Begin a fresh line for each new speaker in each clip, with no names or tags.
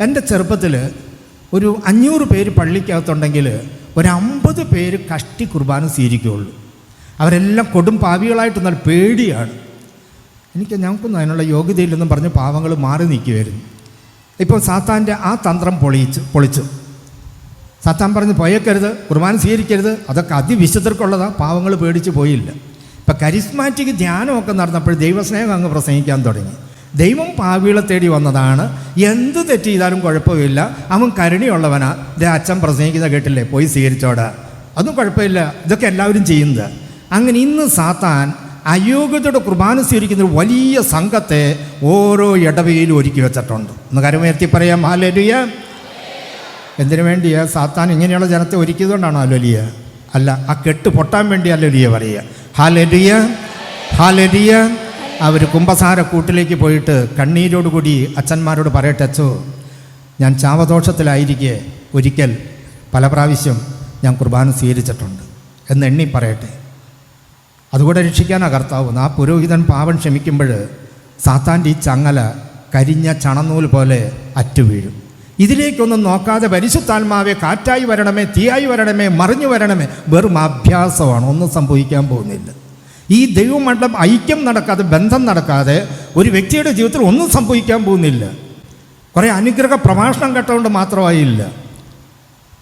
എന്റെ ചെറുപ്പത്തിൽ ഒരു അഞ്ഞൂറ് പേര് പള്ളിക്കകത്തുണ്ടെങ്കിൽ ഒരു അമ്പത് പേര് കഷ്ടി കുർബാന സ്വീകരിക്കുകയുള്ളൂ. അവരെല്ലാം കൊടും പാവികളായിട്ട് എന്നാൽ പേടിയാണ്. എനിക്ക് ഞങ്ങൾക്കൊന്നും അതിനുള്ള യോഗ്യതയില്ലെന്നും പറഞ്ഞ് പാവങ്ങൾ മാറി നിൽക്കുമായിരുന്നു ഇപ്പോൾ സാത്താന്റെ ആ തന്ത്രം പൊളിച്ച് പൊളിച്ചു. സാത്താൻ പറഞ്ഞ് പോയേക്കരുത് കുർബാന സ്വീകരിക്കരുത് അതൊക്കെ അതിവിശുദ്ധർക്കുള്ളതാണ് പാവങ്ങൾ പേടിച്ച് പോയില്ല. ഇപ്പം കരിസ്മാറ്റിക് ധ്യാനമൊക്കെ നടന്നപ്പോൾ ദൈവസ്നേഹം അങ്ങ് പ്രസംഗിക്കാൻ തുടങ്ങി. ദൈവം പാവികളെ തേടി വന്നതാണ്. എന്ത് തെറ്റ് ചെയ്താലും കുഴപ്പമില്ല. അവൻ കരുണയുള്ളവനാ. ദേ അച്ഛൻ പ്രസംഗിക്കുന്ന കേട്ടില്ലേ? പോയി സ്വീകരിച്ചോടാ. അതും കുഴപ്പമില്ല. ഇതൊക്കെ എല്ലാവരും ചെയ്യുന്നത്. അങ്ങനെ ഇന്ന് സാത്താൻ അയോഗ്യതയുടെ കുർബാന സ്വീകരിക്കുന്ന ഒരു വലിയ സംഘത്തെ ഓരോ ഇടവയിലും ഒരുക്കി വെച്ചിട്ടുണ്ട്. ഒന്ന് കരമുയർത്തി പറയാം ആലോലിയ എന്തിനു വേണ്ടിയാ? സാത്താൻ ഇങ്ങനെയുള്ള ജനത്തെ ഒരുക്കിയതുകൊണ്ടാണോ അലോലിയ അല്ല ആ കെട്ട് പൊട്ടാൻ വേണ്ടി അലോലിയ പറയുക. ഹാലരിയ ഹാലരിയ അവർ കുംഭസാര കൂട്ടിലേക്ക് പോയിട്ട് കണ്ണീരോടുകൂടി അച്ഛന്മാരോട് പറയട്ടെ അച്ചോ ഞാൻ ചാവദോഷത്തിലായിരിക്കെ ഒരിക്കൽ പല പ്രാവശ്യം ഞാൻ കുർബാന സ്വീകരിച്ചിട്ടുണ്ട് എന്ന് എണ്ണി പറയട്ടെ. അതുകൂടെ രക്ഷിക്കാനാണ് കർത്താവ്. ആ പുരോഹിതൻ പാവൻ ക്ഷമിക്കുമ്പോൾ സാത്താന്റെ ഈ ചങ്ങല കരിഞ്ഞ ചണനൂൽ പോലെ അറ്റുവീഴും. ഇതിലേക്കൊന്നും നോക്കാതെ പരിശുദ്ധാത്മാവെ കാറ്റായി വരണമേ തീയായി വരണമേ മറിഞ്ഞു വരണമേ വെറും അഭ്യാസമാണ്. ഒന്നും സംഭവിക്കാൻ പോകുന്നില്ല. ഈ ദൈവമണ്ഡലം ഐക്യം നടക്കാതെ ബന്ധം നടക്കാതെ ഒരു വ്യക്തിയുടെ ജീവിതത്തിൽ ഒന്നും സംഭവിക്കാൻ പോകുന്നില്ല. കുറേ അനുഗ്രഹ പ്രഭാഷണം കേട്ടതുകൊണ്ട് മാത്രമായില്ല.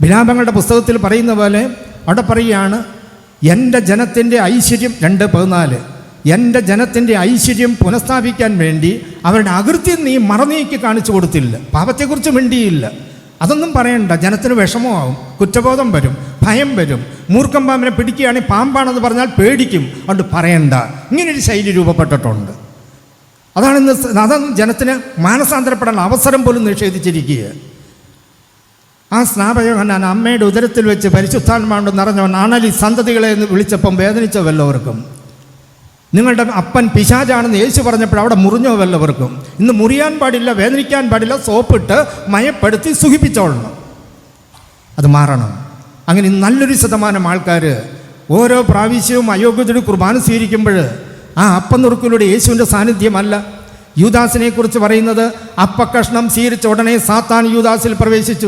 ബിലാപങ്ങളുടെ പുസ്തകത്തിൽ പറയുന്ന പോലെ അവിടെ പറയുകയാണ് എന്റെ ജനത്തിന്റെ ഐശ്വര്യം രണ്ട് പതിനാല് എന്റെ ജനത്തിന്റെ ഐശ്വര്യം പുനഃസ്ഥാപിക്കാൻ വേണ്ടി അവരുടെ അകൃത്യം നീ മറനീക്കി കാണിച്ചു കൊടുത്തില്ല. പാപത്തെക്കുറിച്ച് മിണ്ടിയില്ല. അതൊന്നും പറയണ്ട. ജനത്തിന് വിഷമമാവും. കുറ്റബോധം വരും. ഭയം വരും. മൂർഖം പാമ്പിനെ പിടിക്കുകയാണെങ്കിൽ പാമ്പാണെന്ന് പറഞ്ഞാൽ പേടിക്കും. അതുകൊണ്ട് പറയണ്ട. ഇങ്ങനൊരു ശൈലി രൂപപ്പെട്ടിട്ടുണ്ട്. അതാണ് ഇന്ന് അതൊന്നും ജനത്തിന് മാനസാന്തരപ്പെടാൻ അവസരം പോലും നിഷേധിച്ചിരിക്കുക. ആ സ്നാപയോഹനാൻ അമ്മയുടെ ഉദരത്തിൽ വെച്ച് പരിശുദ്ധാത്മാണ്ട് നിറഞ്ഞവൻ അണലി സന്തതികളെ എന്ന് വിളിച്ചപ്പം വേദനിച്ചോ വല്ലവർക്കും നിങ്ങളുടെ അപ്പൻ പിശാചാണെന്ന് യേശു പറഞ്ഞപ്പോൾ അവിടെ മുറിഞ്ഞോ വല്ലവർക്കും? ഇന്ന് മുറിയാൻ പാടില്ല വേദനിക്കാൻ പാടില്ല സോപ്പിട്ട് മയപ്പെടുത്തി സുഖിപ്പിച്ചോളണം. അത് മാറണം. അങ്ങനെ നല്ലൊരു ശതമാനം ആൾക്കാർ ഓരോ പ്രാവശ്യവും അയോഗ്യതയുടെ കുർബാന സ്വീകരിക്കുമ്പോൾ ആ അപ്പനുറുക്കിലൂടെ യേശുവിന്റെ സാന്നിധ്യമല്ല. യൂദാസിനെ കുറിച്ച് പറയുന്നത് അപ്പക്കഷ്ണം സ്വീകരിച്ച ഉടനെ സാത്താൻ യൂദാസിൽ പ്രവേശിച്ചു.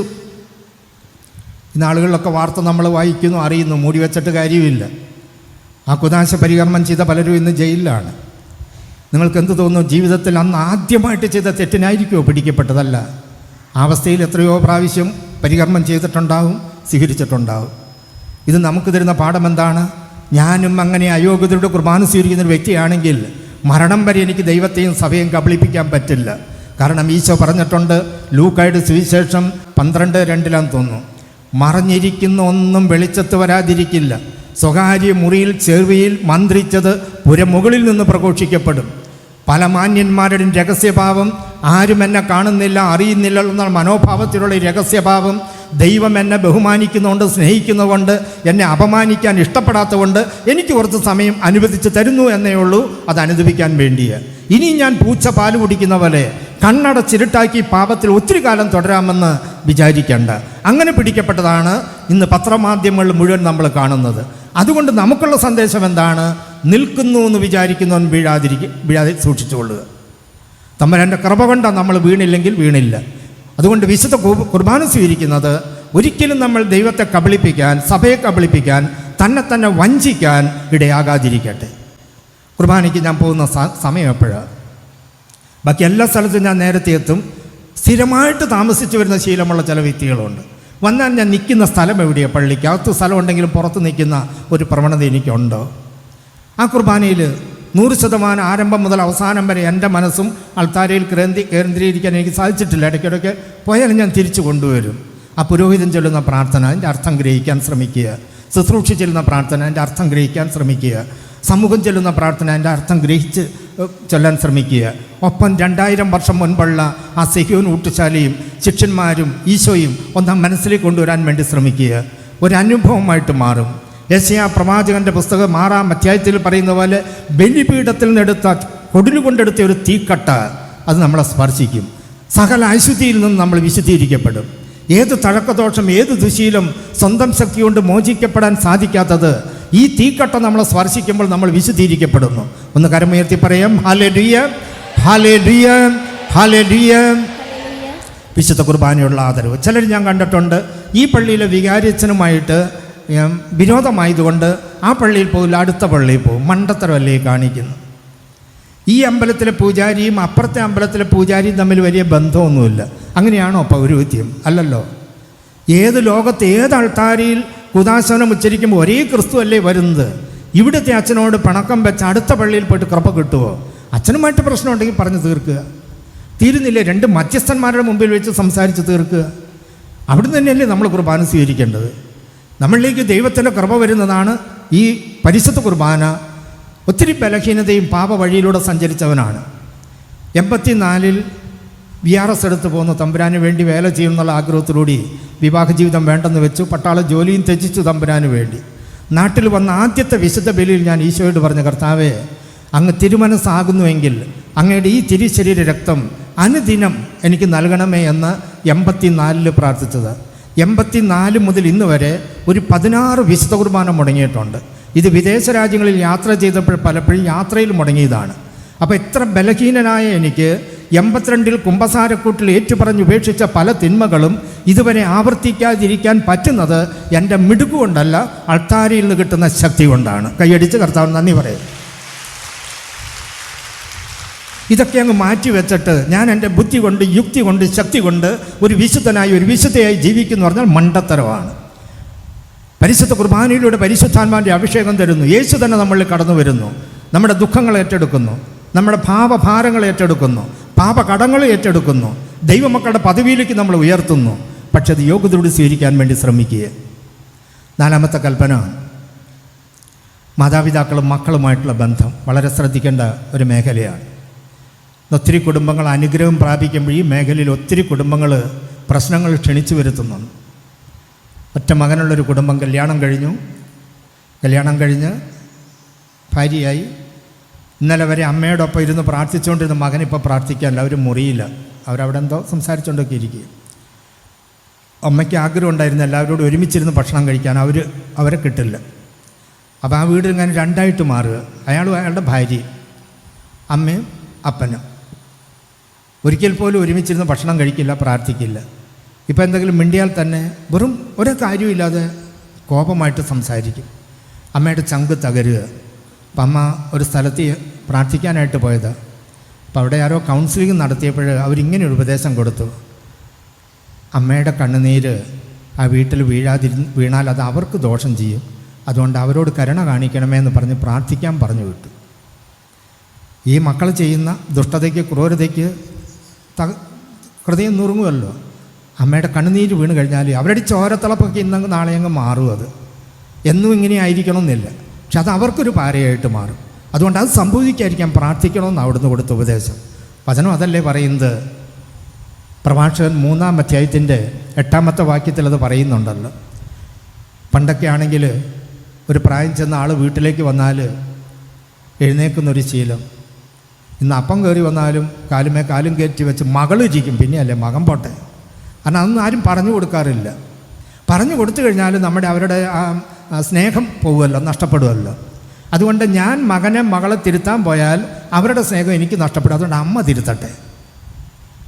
ഇന്ന് ആളുകളിലൊക്കെ വാർത്ത നമ്മൾ വായിക്കുന്നു അറിയുന്നു മൂടി വെച്ചിട്ട് കാര്യമില്ല. ആ കുതാശ പരികർമ്മം ചെയ്ത പലരും ഇന്ന് ജയിലിലാണ്. നിങ്ങൾക്ക് എന്ത് തോന്നുന്നു? ജീവിതത്തിൽ അന്ന് ആദ്യമായിട്ട് ചെയ്ത തെറ്റിനായിരിക്കുമോ പിടിക്കപ്പെട്ടതല്ല? ആ അവസ്ഥയിൽ എത്രയോ പ്രാവശ്യം പരികർമ്മം ചെയ്തിട്ടുണ്ടാവും സ്വീകരിച്ചിട്ടുണ്ടാവും. ഇത് നമുക്ക് തരുന്ന പാഠം എന്താണ്? ഞാനും അങ്ങനെ അയോഗ്യതയുടെ കുർബാന സ്വീകരിക്കുന്ന ഒരു വ്യക്തിയാണെങ്കിൽ മരണം വരെ എനിക്ക് ദൈവത്തെയും സഭയും കബളിപ്പിക്കാൻ പറ്റില്ല. കാരണം ഈശോ പറഞ്ഞിട്ടുണ്ട് ലൂക്കായുടെ സുവിശേഷം പന്ത്രണ്ട് രണ്ടിലാന്ന് തോന്നുന്നു. മറഞ്ഞിരിക്കുന്ന ഒന്നും വെളിച്ചത്ത് വരാതിരിക്കില്ല. സ്വകാര്യ മുറിയിൽ ചെറുവിയിൽ മന്ത്രിച്ചത് പുരമുകളിൽ നിന്ന് പ്രഘോഷിക്കപ്പെടും. പല മാന്യന്മാരുടെ രഹസ്യഭാവം ആരും എന്നെ കാണുന്നില്ല അറിയുന്നില്ല എന്ന മനോഭാവത്തിലുള്ള രഹസ്യഭാവം ദൈവം എന്നെ ബഹുമാനിക്കുന്നതുകൊണ്ട് സ്നേഹിക്കുന്നതുകൊണ്ട് എന്നെ അപമാനിക്കാൻ ഇഷ്ടപ്പെടാത്തതുകൊണ്ട് എനിക്ക് കുറച്ച് സമയം അനുവദിച്ച് തരുന്നു എന്നേ ഉള്ളൂ അത് അനുദപിക്കാൻ വേണ്ടിയ. ഇനി ഞാൻ പൂച്ച പാൽ കുടിക്കുന്ന പോലെ കണ്ണടച്ചിരുട്ടാക്കി പാപത്തിൽ ഒത്തിരി കാലം തുടരാമെന്ന് വിചാരിക്കേണ്ട. അങ്ങനെ പിടിക്കപ്പെട്ടതാണ് ഇന്ന് പത്രമാധ്യമങ്ങളിൽ മുഴുവൻ നമ്മൾ കാണുന്നത്. അതുകൊണ്ട് നമുക്കുള്ള സന്ദേശം എന്താണ്? നിൽക്കുന്നു എന്ന് വിചാരിക്കുന്നവൻ വീഴാതിരിക്കും വീഴാതെ സൂക്ഷിച്ചുകൊള്ളുക. തമ്മരന്റെ കൃപ കൊണ്ടാണ് നമ്മൾ വീണില്ലെങ്കിൽ വീണില്ല. അതുകൊണ്ട് വിശുദ്ധ കുർബാന സ്വീകരിക്കുന്നത് ഒരിക്കലും നമ്മൾ ദൈവത്തെ കബളിപ്പിക്കാൻ സഭയെ കബളിപ്പിക്കാൻ തന്നെ തന്നെ വഞ്ചിക്കാൻ ഇടയാകാതിരിക്കട്ടെ. കുർബാനയ്ക്ക് ഞാൻ പോകുന്ന സമയം എപ്പോഴാണ് ബാക്കി എല്ലാ സ്ഥലത്തും ഞാൻ നേരത്തെ എത്തും. സ്ഥിരമായിട്ട് താമസിച്ചു വരുന്ന ശീലമുള്ള ചില വ്യക്തികളുണ്ട്. വന്നാൽ ഞാൻ നിൽക്കുന്ന സ്ഥലം എവിടെയാണ് പള്ളിക്ക്? അകത്ത് സ്ഥലം ഉണ്ടെങ്കിലും പുറത്ത് നിൽക്കുന്ന ഒരു പ്രവണത എനിക്കുണ്ട്. ആ കുർബാനയിൽ നൂറ് ശതമാനം ആരംഭം മുതൽ അവസാനം വരെ എന്റെ മനസ്സും അൾത്താരയിൽ കേന്ദ്രീ കേന്ദ്രീകരിക്കാൻ എനിക്ക് സാധിച്ചിട്ടില്ല. ഇടയ്ക്കിടയ്ക്ക് പോയാലും ഞാൻ തിരിച്ചു കൊണ്ടുവരും. ആ പുരോഹിതൻ ചൊല്ലുന്ന പ്രാർത്ഥന അതിന്റെ അർത്ഥം ഗ്രഹിക്കാൻ ശ്രമിക്കുക. ശുശ്രൂഷിച്ചിരുന്ന പ്രാർത്ഥന അതിന്റെ അർത്ഥം ഗ്രഹിക്കാൻ ശ്രമിക്കുക. സമൂഹം ചെല്ലുന്ന പ്രാർത്ഥന അതിന്റെ അർത്ഥം ഗ്രഹിച്ച് ചൊല്ലാൻ ശ്രമിക്കുക. ഒപ്പം രണ്ടായിരം വർഷം മുൻപുള്ള ആ സെഹ്യൂൻ ഊട്ടുശാലയും ശിഷ്യന്മാരും ഈശോയും ഒന്നാം മനസ്സിലേക്ക് കൊണ്ടുവരാൻ വേണ്ടി ശ്രമിക്കുക. ഒരു അനുഭവമായിട്ട് മാറും. യശയാ പ്രവാചകന്റെ പുസ്തകം ആറാം അധ്യായത്തിൽ പറയുന്ന പോലെ ബലിപീഠത്തിൽ നിന്നെടുത്ത കൊടിലുകൊണ്ടെടുത്ത ഒരു തീക്കട്ട അത് നമ്മളെ സ്പർശിക്കും. സകല അശുദ്ധിയിൽ നിന്ന് നമ്മൾ വിശുദ്ധീകരിക്കപ്പെടും. ഏത് തഴക്കദോഷം ഏത് ദുശീലം സ്വന്തം ശക്തി കൊണ്ട് മോചിക്കപ്പെടാൻ സാധിക്കാത്തത് ഈ തീക്കട്ട നമ്മളെ സ്പർശിക്കുമ്പോൾ നമ്മൾ വിശുദ്ധീകരിക്കപ്പെടുന്നു. ഒന്ന് കരമുയർത്തി പറയാം ഹാലെ ഡിയ ഹാലെ വിശുദ്ധ കുർബാനയുള്ള ആദരവ്. ചിലർ ഞാൻ കണ്ടിട്ടുണ്ട് ഈ പള്ളിയിലെ വികാരിയച്ഛനുമായിട്ട് വിരോധമായതുകൊണ്ട് ആ പള്ളിയിൽ പോകില്ല അടുത്ത പള്ളിയിൽ പോകും മണ്ടത്തരമല്ലേ കാണിക്കുന്നു. ഈ അമ്പലത്തിലെ പൂജാരിയും അപ്പുറത്തെ അമ്പലത്തിലെ പൂജാരിയും തമ്മിൽ വലിയ ബന്ധമൊന്നുമില്ല. അങ്ങനെയാണോ പൗരോഹിത്യം? അല്ലല്ലോ. ഏത് ലോകത്ത് ഏത് അൾത്താരിയിൽ കുദാശനം ഉച്ചരിക്കുമ്പോൾ ഒരേ ക്രിസ്തു അല്ലേ വരുന്നത്? ഇവിടുത്തെ അച്ഛനോട് പണക്കം വെച്ച് അടുത്ത പള്ളിയിൽ പോയിട്ട് കൃപ കിട്ടുമോ അച്ഛനുമായിട്ട് പ്രശ്നം ഉണ്ടെങ്കിൽ പറഞ്ഞു തീർക്കുക. തീരുന്നില്ലേ? രണ്ട് മധ്യസ്ഥന്മാരുടെ മുമ്പിൽ വെച്ച് സംസാരിച്ച് തീർക്കുക. അവിടെ തന്നെയല്ലേ നമ്മൾ കുർബാന സ്വീകരിക്കേണ്ടത്? നമ്മളിലേക്ക് ദൈവത്തിന്റെ കൃപ വരുന്നതാണ് ഈ പരിശുദ്ധ കുർബാന. ഒത്തിരി ബലഹീനതയും പാപ വഴിയിലൂടെ സഞ്ചരിച്ചവനാണ്. എൺപത്തിനാലിൽ വി ആർ എസ് എടുത്ത് പോകുന്ന തമ്പുരാന് വേണ്ടി വേല ചെയ്യുമെന്നുള്ള ആഗ്രഹത്തിലൂടെ വിവാഹ ജീവിതം വേണ്ടെന്ന് വെച്ചു. പട്ടാള ജോലിയും ത്യജിച്ചു തമ്പുരാന് വേണ്ടി. നാട്ടിൽ വന്ന ആദ്യത്തെ വിശുദ്ധ ബലിയിൽ ഞാൻ ഈശോയോട് പറഞ്ഞ കർത്താവേ അങ്ങ് തിരുമനസ്സാകുന്നുവെങ്കിൽ അങ്ങയുടെ ഈ തിരിശരീര രക്തം അനുദിനം എനിക്ക് നൽകണമേ എന്ന് എൺപത്തിനാലിൽ പ്രാർത്ഥിച്ചത്. എൺപത്തിനാല് മുതൽ ഇന്ന് വരെ ഒരു പതിനാറ് വിശുദ്ധ കുർബാന മുടങ്ങിയിട്ടുണ്ട്. ഇത് വിദേശ രാജ്യങ്ങളിൽ യാത്ര ചെയ്തപ്പോൾ പലപ്പോഴും യാത്രയിൽ മുടങ്ങിയതാണ്. അപ്പോൾ ഇത്ര ബലഹീനനായ എനിക്ക് എൺപത്തിരണ്ടിൽ കുമ്പസാരക്കൂട്ടിൽ ഏറ്റുപറഞ്ഞ് ഉപേക്ഷിച്ച പല തിന്മകളും ഇതുവരെ ആവർത്തിക്കാതിരിക്കാൻ പറ്റുന്നത് എന്റെ മിടുക്കുകൊണ്ടല്ല അൾത്താരയിൽ നിന്ന് കിട്ടുന്ന ശക്തി കൊണ്ടാണ്. കൈയടിച്ച് കർത്താവ് നന്ദി പറയും. ഇതൊക്കെ അങ്ങ് മാറ്റി വെച്ചിട്ട് ഞാൻ എന്റെ ബുദ്ധി കൊണ്ട് യുക്തി കൊണ്ട് ശക്തി കൊണ്ട് ഒരു വിശുദ്ധനായി ഒരു വിശുദ്ധയായി ജീവിക്കുന്നു പറഞ്ഞാൽ മണ്ടത്തരമാണ്. പരിശുദ്ധ കുർബാനയിലൂടെ പരിശുദ്ധാത്മാവിന്റെ അഭിഷേകം തരുന്നു. യേശു തന്നെ നമ്മളിൽ കടന്നു വരുന്നു. നമ്മുടെ ദുഃഖങ്ങൾ ഏറ്റെടുക്കുന്നു. നമ്മുടെ ഭാവഭാരങ്ങൾ ഏറ്റെടുക്കുന്നു. പാപകടങ്ങൾ ഏറ്റെടുക്കുന്നു. ദൈവമക്കളുടെ പദവിയിലേക്ക് നമ്മൾ ഉയർത്തുന്നു. പക്ഷെ അത് യോഗ്യതയോട് സ്വീകരിക്കാൻ വേണ്ടി ശ്രമിക്കുക. നാലാമത്തെ കൽപ്പന. മാതാപിതാക്കളും മക്കളുമായിട്ടുള്ള ബന്ധം വളരെ ശ്രദ്ധിക്കേണ്ട ഒരു മേഖലയാണ്. ഒത്തിരി കുടുംബങ്ങൾ അനുഗ്രഹം പ്രാപിക്കുമ്പോൾ ഈ മേഖലയിൽ ഒത്തിരി കുടുംബങ്ങൾ പ്രശ്നങ്ങൾ ക്ഷണിച്ചു വരുത്തുന്നുണ്ട്. ഒറ്റ മകനുള്ളൊരു കുടുംബം കല്യാണം കഴിഞ്ഞു. കല്യാണം കഴിഞ്ഞ് ഭാര്യയായി. ഇന്നലെ വരെ അമ്മയോടൊപ്പം ഇരുന്ന് പ്രാർത്ഥിച്ചുകൊണ്ടിരുന്ന ഇപ്പോൾ പ്രാർത്ഥിക്കാനല്ല. അവർ മുറിയില്ല. അവരവിടെ എന്തോ സംസാരിച്ചുകൊണ്ടൊക്കെ ഇരിക്കുക. അമ്മയ്ക്ക് ആഗ്രഹം ഉണ്ടായിരുന്നു എല്ലാവരോടും ഒരുമിച്ചിരുന്ന് ഭക്ഷണം കഴിക്കാൻ. അവർ അവരെ കിട്ടില്ല. അപ്പോൾ ആ വീട് ഇങ്ങനെ രണ്ടായിട്ട് മാറുക. അയാളും അയാളുടെ ഭാര്യയും അമ്മയും അപ്പനും. ഒരിക്കൽ പോലും ഒരുമിച്ചിരുന്ന് ഭക്ഷണം കഴിക്കില്ല പ്രാർത്ഥിക്കില്ല. ഇപ്പോൾ എന്തെങ്കിലും മിണ്ടിയാൽ തന്നെ വെറും ഒരു കാര്യമില്ലാതെ കോപമായിട്ട് സംസാരിക്കും. അമ്മയുടെ ചങ്ക് തകരുക. അപ്പം അമ്മ ഒരു സ്ഥലത്ത് പ്രാർത്ഥിക്കാനായിട്ട് പോയത്. അപ്പോൾ അവിടെ ആരോ കൗൺസിലിംഗ് നടത്തിയപ്പോൾ അവരിങ്ങനെ ഒരു ഉപദേശം കൊടുത്തു. അമ്മയുടെ കണ്ണുനീര് ആ വീട്ടിൽ വീഴാതിരി വീണാൽ അത് അവർക്ക് ദോഷം ചെയ്യും. അതുകൊണ്ട് അവരോട് കരുണ കാണിക്കണമേ എന്ന് പറഞ്ഞ് പ്രാർത്ഥിക്കാൻ പറഞ്ഞു വിട്ടു. ഈ മക്കൾ ചെയ്യുന്ന ദുഷ്ടതയ്ക്ക് ക്രൂരതയ്ക്ക് ത ഹൃദയം നുറുങ്ങുമല്ലോ അമ്മയുടെ കണ്ണുനീര് വീണ് കഴിഞ്ഞാൽ അവരുടെ ചോരത്തിളപ്പൊക്കെ ഇന്നങ്ങ് നാളെ അങ്ങ് മാറും അത്. എന്നും ഇങ്ങനെ ആയിരിക്കണമെന്നില്ല. പക്ഷെ അത് അവർക്കൊരു പാരയായിട്ട് മാറും. അതുകൊണ്ട് അത് സംഭവിക്കാതിരിക്കാൻ പ്രാർത്ഥിക്കണമെന്ന് അവിടുന്ന് കൊടുത്ത ഉപദേശം. വചനം അതല്ലേ പറയുന്നത്? പ്രഭാഷകൻ മൂന്നാം അധ്യായത്തിന്റെ എട്ടാമത്തെ വാക്യത്തിൽ അത് പറയുന്നുണ്ടല്ലോ. പണ്ടൊക്കെ ആണെങ്കിൽ ഒരു പ്രായം ചെന്ന ആൾ വീട്ടിലേക്ക് വന്നാൽ എഴുന്നേക്കുന്നൊരു ശീലം. ഇന്ന് അപ്പം കയറി വന്നാലും കാലുമേ കാലും കയറ്റി വെച്ച് മകൾ ഇരിക്കും പിന്നെയല്ലേ മകൻ പോട്ടെ. കാരണം അതൊന്നും ആരും പറഞ്ഞു കൊടുക്കാറില്ല. പറഞ്ഞു കൊടുത്തു കഴിഞ്ഞാൽ നമ്മുടെ അവരുടെ സ്നേഹം പോകുമല്ലോ നഷ്ടപ്പെടുമല്ലോ. അതുകൊണ്ട് ഞാൻ മകനെ മകളെ തിരുത്താൻ പോയാൽ അവരുടെ സ്നേഹം എനിക്ക് നഷ്ടപ്പെടും. അതുകൊണ്ട് അമ്മ തിരുത്തട്ടെ.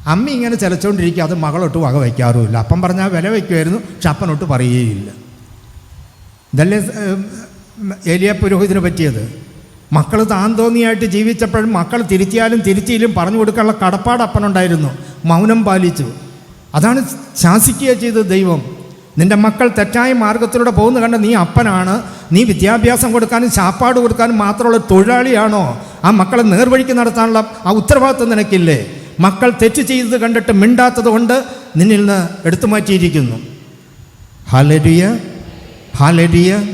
അമ്മ ഇങ്ങനെ ചിലച്ചുകൊണ്ടിരിക്കുക അത് മകളൊട്ട് വക വയ്ക്കാറുമില്ല. അപ്പം പറഞ്ഞാൽ വില വയ്ക്കുമായിരുന്നു പക്ഷെ അപ്പനൊട്ട് പറയുകയില്ല. ഇതല്ലേ ഏലിയ പുരോഹിതന് പറ്റിയത്? മക്കൾ താൻ തോന്നിയായിട്ട് ജീവിച്ചപ്പോഴും മക്കൾ തിരുത്തിയാലും തിരുത്തിയിലും പറഞ്ഞു കൊടുക്കാനുള്ള കടപ്പാട് അപ്പനുണ്ടായിരുന്നു. മൗനം പാലിച്ചു. അതാണ് ശാസിക്കുക ചെയ്തത് ദൈവം. നിന്റെ മക്കൾ തെറ്റായ മാർഗത്തിലൂടെ പോകുന്ന കണ്ട നീ അപ്പനാണ്. നീ വിദ്യാഭ്യാസം കൊടുക്കാനും ചാപ്പാട് കൊടുക്കാനും മാത്രമുള്ള തൊഴിലാളിയാണോ? ആ മക്കളെ നേർവഴിക്ക് നടത്താനുള്ള ആ ഉത്തരവാദിത്വം നിനക്കില്ലേ? മക്കൾ തെറ്റ് ചെയ്തത് കണ്ടിട്ട് മിണ്ടാത്തത് കൊണ്ട് നിന്നിൽ നിന്ന് എടുത്തു മാറ്റിയിരിക്കുന്നു. ഹാലരിയ ഹാലരിയ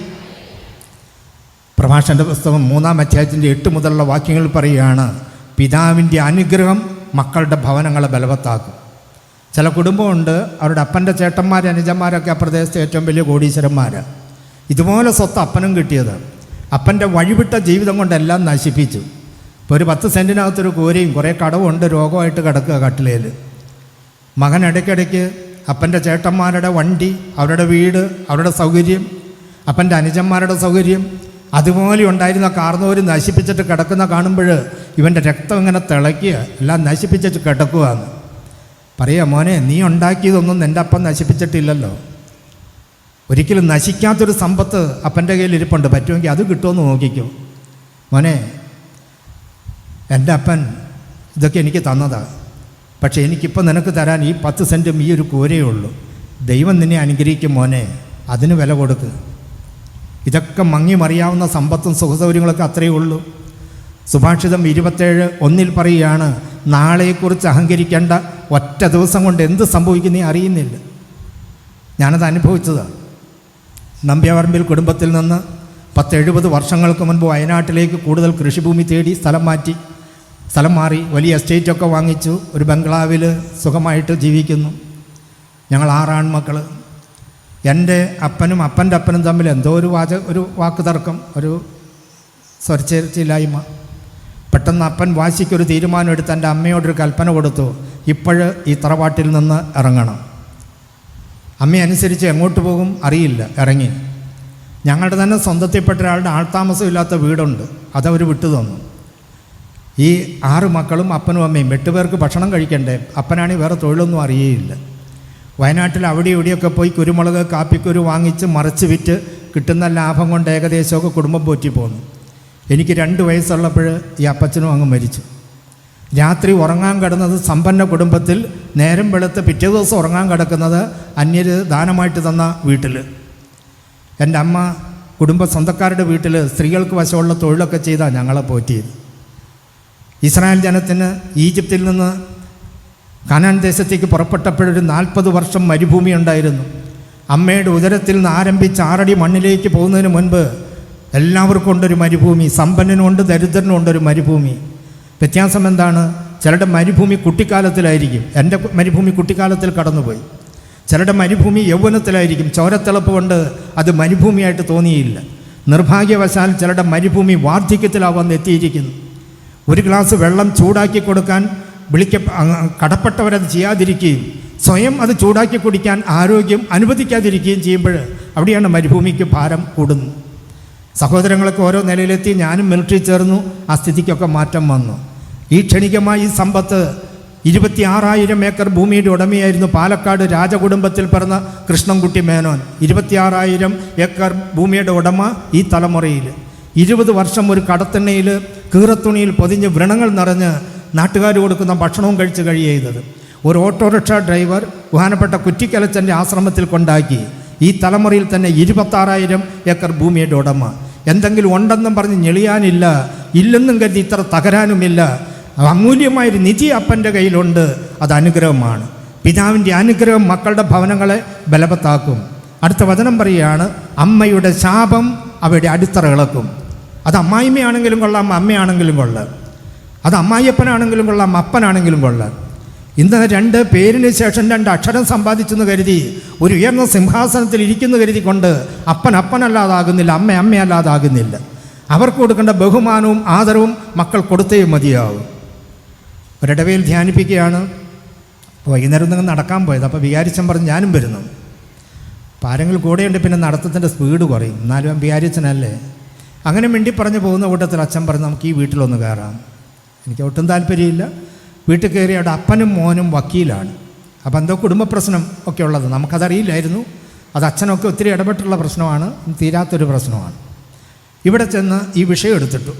പ്രഭാഷന്റെ പുസ്തകം മൂന്നാം അധ്യായത്തിന്റെ എട്ട് മുതലുള്ള വാക്യങ്ങൾ പറയുകയാണ് പിതാവിന്റെ അനുഗ്രഹം മക്കളുടെ ഭവനങ്ങളെ ബലവത്താക്കും. ചില കുടുംബമുണ്ട് അവരുടെ അപ്പന്റെ ചേട്ടന്മാർ അനുജന്മാരൊക്കെ ആ പ്രദേശത്തെ ഏറ്റവും വലിയ കോടീശ്വരന്മാർ ഇതുപോലെ സ്വത്ത് അപ്പനും കിട്ടിയത്. അപ്പന്റെ വഴിവിട്ട ജീവിതം കൊണ്ടെല്ലാം നശിപ്പിച്ചു. ഇപ്പോൾ ഒരു പത്ത് സെന്റിനകത്തൊരു കൂരയും കുറേ കടവുണ്ട് രോഗമായിട്ട് കിടക്കുക കട്ടിലയിൽ മകൻ ഇടയ്ക്കിടയ്ക്ക് അപ്പന്റെ ചേട്ടന്മാരുടെ വണ്ടി അവരുടെ വീട് അവരുടെ സൗകര്യം അപ്പന്റെ അനുജന്മാരുടെ സൗകര്യം അതുപോലെ ഉണ്ടായിരുന്ന കാർന്നോര് നശിപ്പിച്ചിട്ട് കിടക്കുന്ന കാണുമ്പോൾ ഇവന്റെ രക്തം ഇങ്ങനെ തിളയ്ക്കുക എല്ലാം നശിപ്പിച്ചിട്ട് കിടക്കുകയാണ്. പറയാ മോനെ നീ ഉണ്ടാക്കിയതൊന്നും എന്റെ അപ്പം നശിപ്പിച്ചിട്ടില്ലല്ലോ. ഒരിക്കലും നശിക്കാത്തൊരു സമ്പത്ത് അപ്പന്റെ കയ്യിൽ ഇരിപ്പുണ്ട്. പറ്റുമെങ്കിൽ അത് കിട്ടുമെന്ന് നോക്കിക്കോ. മോനെ എന്റെ അപ്പൻ ഇതൊക്കെ എനിക്ക് തന്നതാണ് പക്ഷേ എനിക്കിപ്പോൾ നിനക്ക് തരാൻ ഈ പത്ത് സെന്റും ഈ ഒരു കൂരയേ ഉള്ളൂ. ദൈവം നിന്നെ അനുഗ്രഹിക്കും മോനെ. അതിന് വില കൊടുക്ക്. ഇതൊക്കെ മങ്ങി മറിയാവുന്ന സമ്പത്തും സുഖസൗകര്യങ്ങളൊക്കെ അത്രയേ ഉള്ളൂ. സുഭാഷിതം ഇരുപത്തേഴ് ഒന്നിൽ പറയുകയാണ് നാളെയെക്കുറിച്ച് അഹങ്കരിക്കേണ്ട ഒറ്റ ദിവസം കൊണ്ട് എന്ത് സംഭവിക്കുന്നേ അറിയുന്നില്ല. ഞാനത് അനുഭവിച്ചതാണ്. നമ്പ്യാവറമ്പിൽ കുടുംബത്തിൽ നിന്ന് പത്തെഴുപത് വർഷങ്ങൾക്ക് മുൻപ് വയനാട്ടിലേക്ക് കൂടുതൽ കൃഷിഭൂമി തേടി സ്ഥലം മാറ്റി സ്ഥലം മാറി വലിയ എസ്റ്റേറ്റൊക്കെ വാങ്ങിച്ചു ഒരു ബംഗ്ലാവിൽ സുഖമായിട്ട് ജീവിക്കുന്നു. ഞങ്ങൾ ആറാൺമക്കൾ എന്റെ അപ്പനും അപ്പന്റെ അപ്പനും തമ്മിൽ എന്തോ ഒരു വാച ഒരു വാക്ക് തർക്കം ഒരു സ്വരച്ചേർച്ചയില്ലായ്മ. പെട്ടെന്ന് അപ്പൻ വാശിക്കൊരു തീരുമാനം എടുത്ത് എന്റെ അമ്മയോടൊരു കൽപ്പന കൊടുത്തു. ഇപ്പോഴ് ഈ തറവാട്ടിൽ നിന്ന് ഇറങ്ങണം. അമ്മ അനുസരിച്ച് എങ്ങോട്ട് പോകും അറിയില്ല. ഇറങ്ങി. ഞങ്ങളുടെ തന്നെ സ്വന്തത്തിൽപ്പെട്ട ഒരാളുടെ ആൾത്താമസമില്ലാത്ത വീടുണ്ട്. അതവർ വിട്ടു തന്നു. ഈ ആറ് മക്കളും അപ്പനും അമ്മയും എട്ടുപേർക്ക് ഭക്ഷണം കഴിക്കണ്ടേ? അപ്പനാണെങ്കിൽ വേറെ തൊഴിലൊന്നും അറിയേയില്ല. വയനാട്ടിൽ അവിടെ ഇവിടെയൊക്കെ പോയി കുരുമുളക് കാപ്പിക്കുരു വാങ്ങിച്ച് മറച്ച് വിറ്റ് കിട്ടുന്ന ലാഭം കൊണ്ട് ഏകദേശമൊക്കെ കുടുംബം പോറ്റി പോന്നു. എനിക്ക് രണ്ട് വയസ്സുള്ളപ്പോൾ ഈ അപ്പച്ചനും അങ്ങ് മരിച്ചു. രാത്രി ഉറങ്ങാൻ കിടന്നത് സമ്പന്ന കുടുംബത്തിൽ നേരം വെളുത്ത് പിറ്റേ ദിവസം ഉറങ്ങാൻ കിടക്കുന്നത് അന്യർ ദാനമായിട്ട് തന്ന വീട്ടിൽ എന്റെ അമ്മ കുടുംബ സ്വന്തക്കാരുടെ വീട്ടിൽ സ്ത്രീകൾക്ക് വശമുള്ള തൊഴിലൊക്കെ ചെയ്താണ് ഞങ്ങളെ പോറ്റിയത്. ഇസ്രായേൽ ജനത്തിന് ഈജിപ്തിൽ നിന്ന് കനാൻ ദേശത്തേക്ക് പുറപ്പെട്ടപ്പോഴൊരു നാൽപ്പത് വർഷം മരുഭൂമി ഉണ്ടായിരുന്നു അമ്മയുടെ ഉദരത്തിൽ നിന്ന് ആരംഭിച്ച് ആറടി മണ്ണിലേക്ക് പോകുന്നതിന് മുൻപ് എല്ലാവർക്കും ഉണ്ടൊരു മരുഭൂമി സമ്പന്നനുണ്ട് ദരിദ്രനുണ്ട് ഒരു മരുഭൂമി. വ്യത്യാസം എന്താണ്? ചിലരുടെ മരുഭൂമി കുട്ടിക്കാലത്തിലായിരിക്കും. എന്റെ മരുഭൂമി കുട്ടിക്കാലത്തിൽ കടന്നുപോയി. ചിലരുടെ മരുഭൂമി യൗവനത്തിലായിരിക്കും. ചോരത്തിളപ്പ് കൊണ്ട് അത് മരുഭൂമിയായിട്ട് തോന്നിയില്ല. നിർഭാഗ്യവശാൽ ചിലരുടെ മരുഭൂമി വാർദ്ധക്യത്തിലാവാൻ എത്തിയിരിക്കുന്നു. ഒരു ഗ്ലാസ് വെള്ളം ചൂടാക്കി കൊടുക്കാൻ വിളിക്ക കടപ്പെട്ടവരത് ചെയ്യാതിരിക്കുകയും സ്വയം അത് ചൂടാക്കി കുടിക്കാൻ ആരോഗ്യം അനുവദിക്കാതിരിക്കുകയും ചെയ്യുമ്പോൾ അവിടെയാണ് മരുഭൂമിക്ക് ഭാരം കൂടുന്നത്. സഹോദരങ്ങളൊക്കെ ഓരോ നിലയിലെത്തി ഞാനും മിലിറ്ററി ചേർന്നു. ആ സ്ഥിതിക്കൊക്കെ മാറ്റം വന്നു. ഈ ക്ഷണികമായി ഈ സമ്പത്ത് ഇരുപത്തിയാറായിരം ഏക്കർ ഭൂമിയുടെ ഉടമയായിരുന്നു പാലക്കാട് രാജകുടുംബത്തിൽ പിറന്ന കൃഷ്ണൻകുട്ടി മേനോൻ. ഇരുപത്തിയാറായിരം ഏക്കർ ഭൂമിയുടെ ഉടമ ഈ തലമുറയിൽ ഇരുപത് വർഷം ഒരു കടത്തെണ്ണയിൽ കീറത്തുണിയിൽ പൊതിഞ്ഞ് വ്രണങ്ങൾ നിറഞ്ഞ് നാട്ടുകാർ കൊടുക്കുന്ന ഭക്ഷണവും കഴിച്ച് കഴിയുന്നത് ഒരു ഓട്ടോറിക്ഷ ഡ്രൈവർ ബഹുമാനപ്പെട്ട കുറ്റിക്കലച്ചന്റെ ആശ്രമത്തിൽ കൊണ്ടാക്കി. ഈ തലമുറയിൽ തന്നെ ഇരുപത്താറായിരം ഏക്കർ ഭൂമിയുടെ ഉടമ. എന്തെങ്കിലും ഉണ്ടെന്നും പറഞ്ഞ് ഞെളിയാനില്ല ഇല്ലെന്നും കരുതി ഇത്ര തകരാനുമില്ല. അമൂല്യമായൊരു നിധി അപ്പന്റെ കയ്യിലുണ്ട് അത് അനുഗ്രഹമാണ്. പിതാവിന്റെ അനുഗ്രഹം മക്കളുടെ ഭവനങ്ങളെ ബലവത്താക്കും. അടുത്ത വചനം പറയുകയാണ് അമ്മയുടെ ശാപം അവയുടെ അടിത്തറ ഇളക്കും അത് അമ്മായിമ്മയാണെങ്കിലും കൊള്ളാം അമ്മയാണെങ്കിലും കൊള്ളാം. അത് അമ്മായിയപ്പനാണെങ്കിലും കൊള്ളാം അപ്പനാണെങ്കിലും കൊള്ളാം. ഇന്ന് രണ്ട് പേരിന് ശേഷം രണ്ട് അക്ഷരം സമ്പാദിച്ചെന്ന് കരുതി ഒരു ഉയർന്ന സിംഹാസനത്തിൽ ഇരിക്കുന്നു കരുതി കൊണ്ട് അപ്പൻ അപ്പനല്ലാതാകുന്നില്ല അമ്മ അമ്മയല്ലാതാകുന്നില്ല. അവർക്ക് കൊടുക്കേണ്ട ബഹുമാനവും ആദരവും മക്കൾ കൊടുത്തേ മതിയാവും. ഒരിടവയിൽ ധ്യാനിപ്പിക്കുകയാണ്. വൈകുന്നേരം നിങ്ങൾ നടക്കാൻ പോയത്. അപ്പോൾ വികാരിച്ചൻ പറഞ്ഞ് ഞാനും വരുന്നു. ആരെങ്കിലും കൂടെയുണ്ട് പിന്നെ നടത്തത്തിന്റെ സ്പീഡ് കുറയും. എന്നാലും വികാരിച്ചനല്ലേ? അങ്ങനെ മിണ്ടി പറഞ്ഞു പോകുന്ന കൂട്ടത്തിൽ അച്ഛൻ പറഞ്ഞു നമുക്ക് ഈ വീട്ടിലൊന്ന് കയറാം. എനിക്ക് ഒട്ടും താല്പര്യമില്ല. വീട്ടിൽ കയറി അവിടെ അപ്പനും മോനും വക്കീലാണ്. അപ്പോൾ എന്തോ കുടുംബ പ്രശ്നം ഒക്കെ ഉള്ളത്. നമുക്കതറിയില്ലായിരുന്നു. അത് അച്ഛനൊക്കെ ഒത്തിരി ഇടപെട്ടുള്ള പ്രശ്നമാണ്. തീരാത്തൊരു പ്രശ്നമാണ്. ഇവിടെ ചെന്ന് ഈ വിഷയം എടുത്തിട്ടു.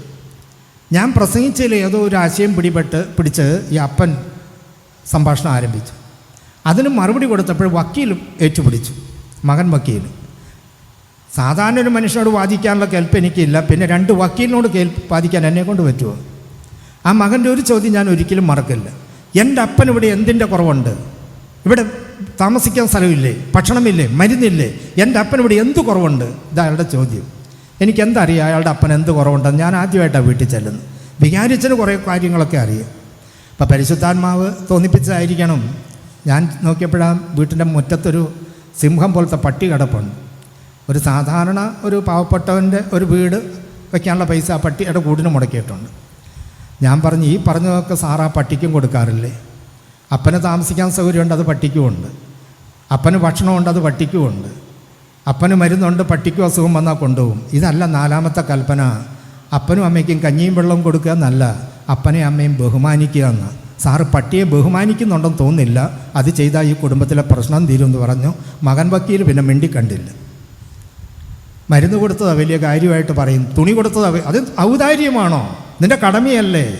ഞാൻ പ്രസംഗിച്ചതിൽ ഏതോ ഒരു ആശയം പിടിപെട്ട് പിടിച്ച് ഈ അപ്പൻ സംഭാഷണം ആരംഭിച്ചു. അതിന് മറുപടി കൊടുത്തപ്പോൾ വക്കീലും ഏറ്റുപിടിച്ചു. മകൻ വക്കീൽ. സാധാരണ ഒരു മനുഷ്യനോട് വാദിക്കാനുള്ള കേൾപ്പ് എനിക്കില്ല. പിന്നെ രണ്ട് വക്കീലിനോട് കേൾപ്പ് വാദിക്കാൻ എന്നെ കൊണ്ട് പറ്റുമോ? ആ മകന്റെ ഒരു ചോദ്യം ഞാൻ ഒരിക്കലും മറക്കില്ല. എന്റെ അപ്പൻ ഇവിടെ എന്തിന്റെ കുറവുണ്ട്? ഇവിടെ താമസിക്കാൻ സ്ഥലമില്ലേ? ഭക്ഷണമില്ലേ? മരുന്നില്ലേ? എന്റെ അപ്പൻ ഇവിടെ എന്ത് കുറവുണ്ട്? ഇത് അയാളുടെ ചോദ്യം. എനിക്ക് എന്തറിയാം അയാളുടെ അപ്പൻ എന്ത് കുറവുണ്ടെന്ന് ഞാൻ ആദ്യമായിട്ടാണ് വീട്ടിൽ ചെല്ലുന്നത്. വികാരിച്ചന് കുറേ കാര്യങ്ങളൊക്കെ അറിയാം. അപ്പം പരിശുദ്ധാത്മാവ് തോന്നിപ്പിച്ചതായിരിക്കണം. ഞാൻ നോക്കിയപ്പോഴാണ് വീട്ടിന്റെ മുറ്റത്തൊരു സിംഹം പോലത്തെ പട്ടി കിടപ്പുണ്ട്. ഒരു സാധാരണ ഒരു പാവപ്പെട്ടവന്റെ ഒരു വീട് വയ്ക്കാനുള്ള പൈസ ആ പട്ടിയുടെ കൂടിന് മുടക്കിയിട്ടുണ്ട്. ഞാൻ പറഞ്ഞു ഈ പറഞ്ഞതൊക്കെ സാറാ പട്ടിക്കും കൊടുക്കാറില്ലേ? അപ്പന് താമസിക്കാൻ സൗകര്യമുണ്ട് അത് പട്ടിക്കുമുണ്ട്. അപ്പന് ഭക്ഷണമുണ്ട് അത് പട്ടിക്കുമുണ്ട്. അപ്പന് മരുന്നുണ്ട് പട്ടിക്കും അസുഖം വന്നാൽ കൊണ്ടുപോകും. ഇതല്ല നാലാമത്തെ കൽപ്പന. അപ്പനും അമ്മയ്ക്കും കഞ്ഞിയും വെള്ളവും കൊടുക്കുക എന്നല്ല അപ്പനെയും അമ്മയും ബഹുമാനിക്കുക എന്ന്. സാറ് പട്ടിയെ ബഹുമാനിക്കുന്നുണ്ടെന്ന് തോന്നുന്നില്ല. അത് ചെയ്താൽ ഈ കുടുംബത്തിലെ പ്രശ്നം തീരുമെന്ന് പറഞ്ഞു. മകൻ വക്കീൽ പിന്നെ മിണ്ടി കണ്ടില്ല മരുന്ന് കൊടുത്തതാ വലിയ കാര്യമായിട്ട് പറയും. തുണി കൊടുത്തതാ അത് ഔദാര്യമാണോ? നിന്റെ കടമയല്ലേ?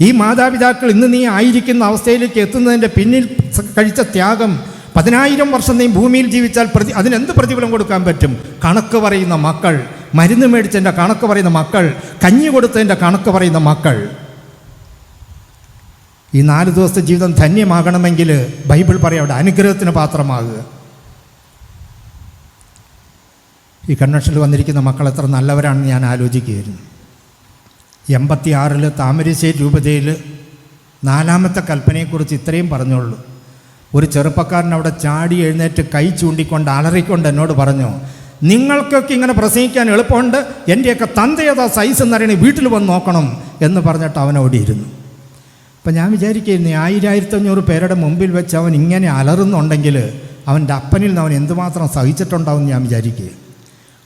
ഈ മാതാപിതാക്കൾ ഇന്ന് നീ ആയിരിക്കുന്ന അവസ്ഥയിലേക്ക് എത്തുന്നതിന്റെ പിന്നിൽ കഴിച്ച ത്യാഗം പതിനായിരം വർഷം നീ ഭൂമിയിൽ ജീവിച്ചാൽ പ്രതി അതിനെന്ത് പ്രതിഫലം കൊടുക്കാൻ പറ്റും? കണക്ക് പറയുന്ന മക്കൾ മരുന്ന് മേടിച്ചതിന്റെ കണക്ക് പറയുന്ന മക്കൾ കഞ്ഞി കൊടുത്തതിന്റെ കണക്ക് പറയുന്ന മക്കൾ. ഈ നാല് ദിവസത്തെ ജീവിതം ധന്യമാകണമെങ്കിൽ ബൈബിൾ പറയാം അവിടെ അനുഗ്രഹത്തിന് പാത്രമാകുക. ഈ കൺവെൻഷനിൽ വന്നിരിക്കുന്ന മക്കൾ എത്ര നല്ലവരാണെന്ന് ഞാൻ ആലോചിക്കുകയായിരുന്നു. എൺപത്തി ആറിൽ താമരശ്ശേരി രൂപതയിൽ നാലാമത്തെ കൽപ്പനയെക്കുറിച്ച് ഇത്രയും പറഞ്ഞുള്ളൂ. ഒരു ചെറുപ്പക്കാരൻ അവിടെ ചാടി എഴുന്നേറ്റ് കൈ ചൂണ്ടിക്കൊണ്ട് അലറിക്കൊണ്ട് എന്നോട് പറഞ്ഞു നിങ്ങൾക്കൊക്കെ ഇങ്ങനെ പ്രസംഗിക്കാൻ എളുപ്പമുണ്ട്? എന്റെയൊക്കെ തന്തയതാ സൈസ് എന്നറിയണേ വീട്ടിൽ വന്ന് നോക്കണം എന്ന് പറഞ്ഞിട്ട് അവൻ അവിടെ ഇരുന്നു. അപ്പം ഞാൻ വിചാരിക്കുന്നു ആയിരം ആയിരത്തഞ്ഞൂറ് പേരുടെ മുമ്പിൽ വെച്ച് അവൻ ഇങ്ങനെ അലറുന്നുണ്ടെങ്കിൽ അവന്റെ അപ്പനിൽ നിന്ന് അവൻ എന്തുമാത്രം സഹിച്ചിട്ടുണ്ടാവും ഞാൻ വിചാരിക്കുക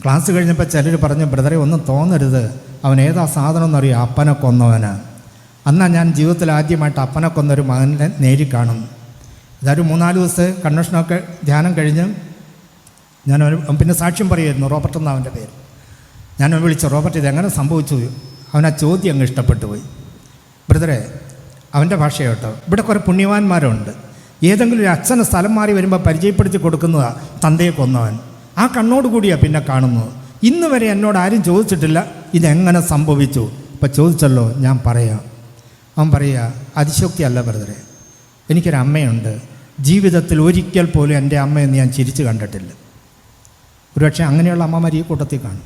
ക്ലാസ് കഴിഞ്ഞപ്പോൾ ചിലർ പറഞ്ഞു ബ്രദറെ ഒന്നും തോന്നരുത്. അവൻ ഏതാ സാധനം എന്നറിയോ? അപ്പനെ കൊന്നവന്. അന്നാ ഞാൻ ജീവിതത്തിൽ ആദ്യമായിട്ട് അപ്പനെ കൊന്നൊരു മകനെ നേരി കാണും. ഇതൊരു മൂന്നാൽ ദിവസത്തെ കൺവെൻഷനൊക്കെ ധ്യാനം കഴിഞ്ഞ് ഞാൻ പിന്നെ സാക്ഷ്യം പറയുമായിരുന്നു റോബർട്ട് എന്നാ അവന്റെ പേര്. ഞാൻ വിളിച്ചു റോബർട്ട് ഇതെങ്ങനെ സംഭവിച്ചു? അവൻ ആ ചോദ്യം അങ്ങ് ഇഷ്ടപ്പെട്ടു പോയി. ബ്രദറെ അവന്റെ ഭാഷ കേട്ടോ. ഇവിടെ കുറേ പുണ്യവാന്മാരുണ്ട്. ഏതെങ്കിലും ഒരു അച്ഛനെ സ്ഥലം മാറി വരുമ്പോൾ പരിചയപ്പെടുത്തി കൊടുക്കുന്നതാണ് തന്തയെ കൊന്നവൻ. ആ കണ്ണോടുകൂടിയാണ് പിന്നെ കാണുന്നത്. ഇന്ന് വരെ എന്നോട് ആരും ചോദിച്ചിട്ടില്ല ഇതെങ്ങനെ സംഭവിച്ചു? ഇപ്പം ചോദിച്ചല്ലോ ഞാൻ പറയാം. അവൻ പറയുക അതിശോക്തിയല്ല ബ്രദറെ. എനിക്കൊരു അമ്മയുണ്ട് ജീവിതത്തിൽ ഒരിക്കൽ പോലും എന്റെ അമ്മയെന്ന് ഞാൻ ചിരിച്ചു കണ്ടിട്ടില്ല. ഒരുപക്ഷെ അങ്ങനെയുള്ള അമ്മമാർ ഈ കൂട്ടത്തിൽ കാണും.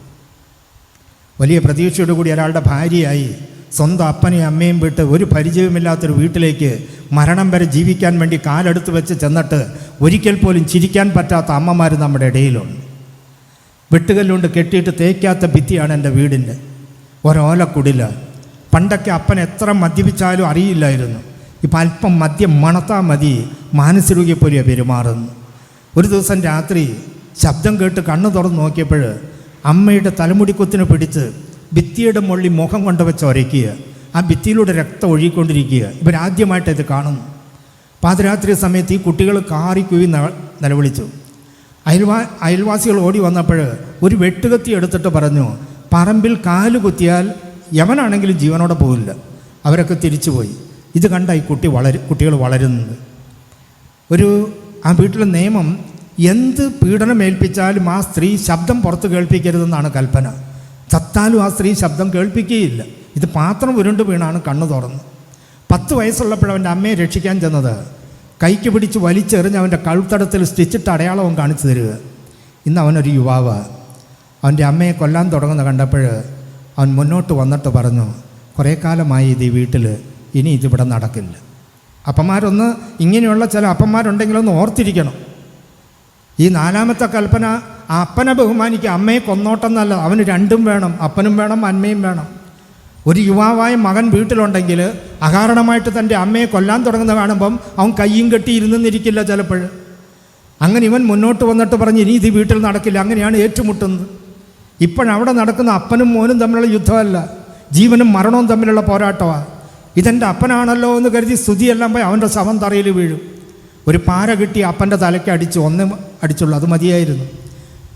വലിയ പ്രതീക്ഷയോടുകൂടി ഒരാളുടെ ഭാര്യയായി സ്വന്തം അപ്പനെയും അമ്മയും വിട്ട് ഒരു പരിചയമില്ലാത്തൊരു വീട്ടിലേക്ക് മരണം വരെ ജീവിക്കാൻ വേണ്ടി കാലെടുത്ത് വെച്ച് ചെന്നിട്ട് ഒരിക്കൽ പോലും ചിരിക്കാൻ പറ്റാത്ത അമ്മമാർ നമ്മുടെ ഇടയിലുണ്ട്. വെട്ടുകല്ലുകൊണ്ട് കെട്ടിയിട്ട് തേക്കാത്ത ഭിത്തിയാണ് എന്റെ വീടിന്റെ. ഒരോലക്കുടില പണ്ടൊക്കെ അപ്പൻ എത്ര മദ്യപിച്ചാലും അറിയില്ലായിരുന്നു. ഇപ്പം അല്പം മദ്യം മണത്താൽ മതി. മാനസിക പോലെ പെരുമാറുന്നു ഒരു ദിവസം രാത്രി ശബ്ദം കേട്ട് കണ്ണു തുറന്ന് നോക്കിയപ്പോൾ അമ്മയുടെ തലമുടിക്കുത്തിന് പിടിച്ച് ഭിത്തിയുടെ മുകളിൽ മുഖം കൊണ്ട് വെച്ച് ഒരയ്ക്കുക. ആ ഭിത്തിയിലൂടെ രക്തം ഒഴുകിക്കൊണ്ടിരിക്കുക. ഇവരാദ്യമായിട്ട് ഇത് കാണുന്നു പാതിരാത്രി സമയത്ത് ഈ കുട്ടികൾ കാറിക്കുയി നിലവിളിച്ചു. അയൽവാ അയൽവാസികൾ ഓടി വന്നപ്പോൾ ഒരു വെട്ടുകത്തി എടുത്തിട്ട് പറഞ്ഞു പറമ്പിൽ കാൽ കുത്തിയാൽ യവനാണെങ്കിലും ജീവനോടെ പോകില്ല. അവരൊക്കെ തിരിച്ചുപോയി. ഇത് കണ്ട ഈ കുട്ടി വളരു കുട്ടികൾ വളരുന്നത്. ഒരു ആ വീട്ടിലെ നിയമം എന്ത് പീഡനം ഏൽപ്പിച്ചാലും ആ സ്ത്രീ ശബ്ദം പുറത്ത് കേൾപ്പിക്കരുതെന്നാണ് കൽപ്പന. ചത്താലും ആ സ്ത്രീ ശബ്ദം കേൾപ്പിക്കുകയില്ല. ഇത് പാത്രം ഉരുണ്ട് വീണാണ് കണ്ണു തുറന്ന്. പത്ത് വയസ്സുള്ളപ്പോൾ അവന്റെ അമ്മയെ രക്ഷിക്കാൻ ചെന്നത് കൈക്ക് പിടിച്ച് വലിച്ചെറിഞ്ഞ് അവന്റെ കഴുത്തടത്തിൽ സ്റ്റിച്ചിട്ട് അടയാളവും കാണിച്ചു തരിക. ഇന്ന് അവനൊരു യുവാവ്. അവന്റെ അമ്മയെ കൊല്ലാൻ തുടങ്ങുന്ന കണ്ടപ്പോൾ അവൻ മുന്നോട്ട് വന്നിട്ട് പറഞ്ഞു കുറേ കാലമായി ഇത് ഈ വീട്ടിൽ ഇനി ഇതിവിടെ നടക്കില്ല. അപ്പന്മാരൊന്ന് ഇങ്ങനെയുള്ള ചില അപ്പന്മാരുണ്ടെങ്കിലൊന്ന് ഓർത്തിരിക്കണം. ഈ നാലാമത്തെ കൽപ്പന അപ്പനെ ബഹുമാനിക്കുക. അമ്മയെ കൊന്നോട്ടെന്നല്ല അവന് രണ്ടും വേണം അപ്പനും വേണം അമ്മയും വേണം. ഒരു യുവാവായ മകൻ വീട്ടിലുണ്ടെങ്കിൽ അകാരണമായിട്ട് തന്റെ അമ്മയെ കൊല്ലാൻ തുടങ്ങുന്ന കാണുമ്പം അവൻ കയ്യും കെട്ടി ഇരുന്നിരിക്കില്ല ചിലപ്പോൾ. അങ്ങനെ ഇവൻ മുന്നോട്ട് വന്നിട്ട് പറഞ്ഞ് ഇനി ഇത് വീട്ടിൽ നടക്കില്ല അങ്ങനെയാണ് ഏറ്റുമുട്ടുന്നത്. ഇപ്പോഴവിടെ നടക്കുന്ന അപ്പനും മോനും തമ്മിലുള്ള യുദ്ധമല്ല ജീവനും മരണവും തമ്മിലുള്ള പോരാട്ടമാണ്. ഇതെന്റെ അപ്പനാണല്ലോ എന്ന് കരുതി സ്തുതിയെല്ലാം പോയി അവന്റെ ശവം തറയിൽ വീഴും. ഒരു പാര കിട്ടി അപ്പന്റെ തലയ്ക്ക് അടിച്ചു ഒന്ന് അടിച്ചുള്ളൂ അത് മതിയായിരുന്നു.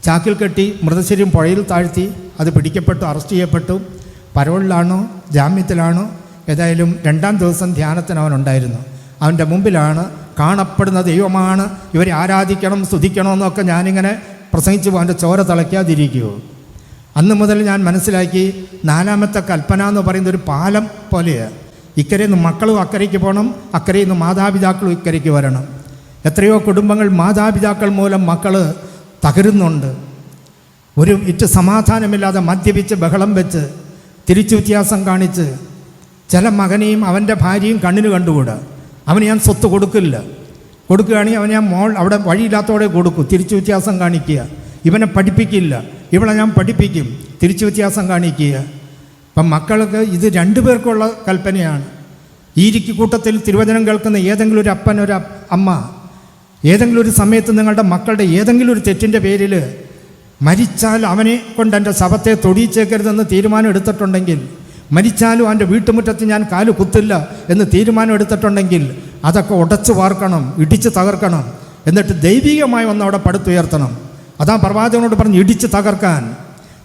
ചാക്കിൽ കെട്ടി മൃതശരീരം പുഴയിൽ താഴ്ത്തി അത് പിടിക്കപ്പെട്ടു അറസ്റ്റ് ചെയ്യപ്പെട്ടു. പരോളിലാണോ? ജാമ്യത്തിലാണോ? ഏതായാലും രണ്ടാം ദിവസം ധ്യാനത്തിന് അവനുണ്ടായിരുന്നു അവന്റെ മുമ്പിലാണ് കാണപ്പെടുന്ന ദൈവമാണ്. ഇവരെ ആരാധിക്കണം സ്തുതിക്കണമെന്നൊക്കെ ഞാനിങ്ങനെ പ്രസംഗിച്ചു അവന്റെ ചോര തിളയ്ക്കാതിരിക്കുമോ അന്ന് മുതൽ ഞാൻ മനസ്സിലാക്കി നാലാമത്തെ കൽപ്പന എന്ന് പറയുന്ന ഒരു പാലം പോലെയാണ് ഇക്കരയിൽ നിന്ന് മക്കളും അക്കരയ്ക്ക് പോകണം അക്കരയിൽ നിന്ന് മാതാപിതാക്കളും ഇക്കരയ്ക്ക് വരണം. എത്രയോ കുടുംബങ്ങൾ മാതാപിതാക്കൾ മൂലം മക്കൾ തകരുന്നുണ്ട്. ഒരു ഇറ്റ് സമാധാനമില്ലാതെ മദ്യപിച്ച് ബഹളം വെച്ച് തിരിച്ചു വ്യത്യാസം കാണിച്ച് ചില മകനെയും അവന്റെ ഭാര്യയും കണ്ണിന് കണ്ടുകൂടാ. അവന് ഞാൻ സ്വത്ത് കൊടുക്കില്ല. കൊടുക്കുകയാണെങ്കിൽ അവൻ ഞാൻ മോൾ അവിടെ വഴിയില്ലാത്തോടെ കൊടുക്കും. തിരിച്ചു വ്യത്യാസം കാണിക്കുക. ഇവനെ പഠിപ്പിക്കില്ല. ഇവളെ ഞാൻ പഠിപ്പിക്കും. തിരിച്ചു വ്യത്യാസം കാണിക്കുക. അപ്പം മക്കൾക്ക് ഇത് രണ്ടു പേർക്കുള്ള കൽപ്പനയാണ്. ഈരിക്കൂട്ടത്തിൽ തിരുവചനം കേൾക്കുന്ന ഏതെങ്കിലും ഒരു അപ്പൻ ഒരു അമ്മ ഏതെങ്കിലും ഒരു സമയത്ത് നിങ്ങളുടെ മക്കളുടെ ഏതെങ്കിലും ഒരു തെറ്റിന്റെ പേരിൽ മരിച്ചാൽ അവനെ കൊണ്ട് എന്റെ ശവത്തെ തൊടിയിച്ചേക്കരുതെന്ന് തീരുമാനം എടുത്തിട്ടുണ്ടെങ്കിൽ മരിച്ചാലും അവന്റെ വീട്ടുമുറ്റത്ത് ഞാൻ കാൽ കുത്തില്ല എന്ന് തീരുമാനം എടുത്തിട്ടുണ്ടെങ്കിൽ അതൊക്കെ ഉടച്ചു വാർക്കണം ഇടിച്ച് തകർക്കണം എന്നിട്ട് ദൈവികമായി ഒന്ന് അവിടെ പടുത്തുയർത്തണം. അതാ പ്രവാചകനോട് പറഞ്ഞ് ഇടിച്ച് തകർക്കാൻ.